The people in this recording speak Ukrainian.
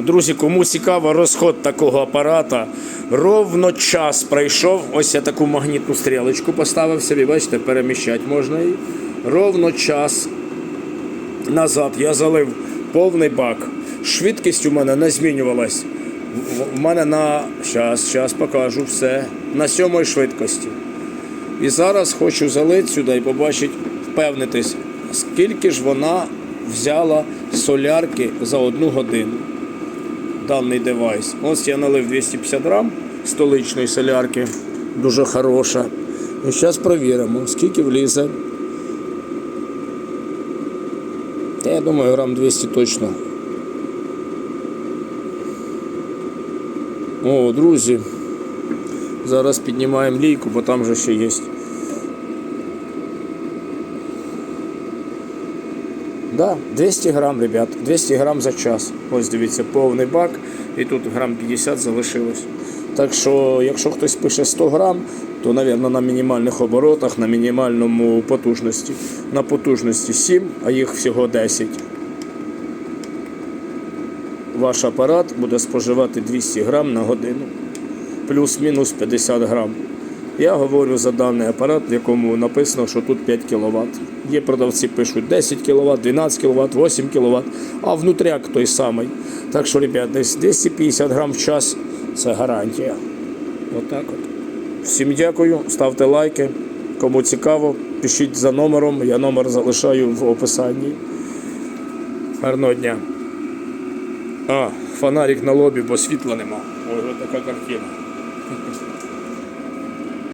Друзі, кому цікаво розход такого апарата, ровно час пройшов. Ось я таку магнітну стрілочку поставив собі, бачите, переміщати можна її. Ровно час назад я залив повний бак. Швидкість у мене не змінювалась. В мене на щас, щас покажу все. На сьомій швидкості. І зараз хочу залити сюди і побачити, впевнитись, скільки ж вона взяла солярки за одну годину. Даний девайс. Ось я налив 250 грам столичної солярки, дуже хороша. І зараз перевіримо, скільки влізе. Та я думаю, грам 200 точно. О, друзі. Зараз піднімаємо лійку, бо там же ще є. Да, 200 грам, ребят, 200 грам за час. Ось дивіться, повний бак, і тут грам 50 залишилось. Так що, якщо хтось пише 100 грам, то, мабуть, на мінімальних оборотах, на мінімальному потужності. На потужності 7, а їх всього 10. Ваш апарат буде споживати 200 грам на годину плюс-мінус 50 грам. Я говорю за даний апарат, в якому написано, що тут 5 кВт. Є продавці пишуть 10 кВт, 12 кВт, 8 кВт, а внутряк той самий. Так що, ребят, десь 250 грам в час це гарантія. Отак от. Всім дякую, ставте лайки. Кому цікаво, пишіть за номером. Я номер залишаю в описанні. Гарного дня. А, фонарик на лобі, бо світла нема. Ось така картина.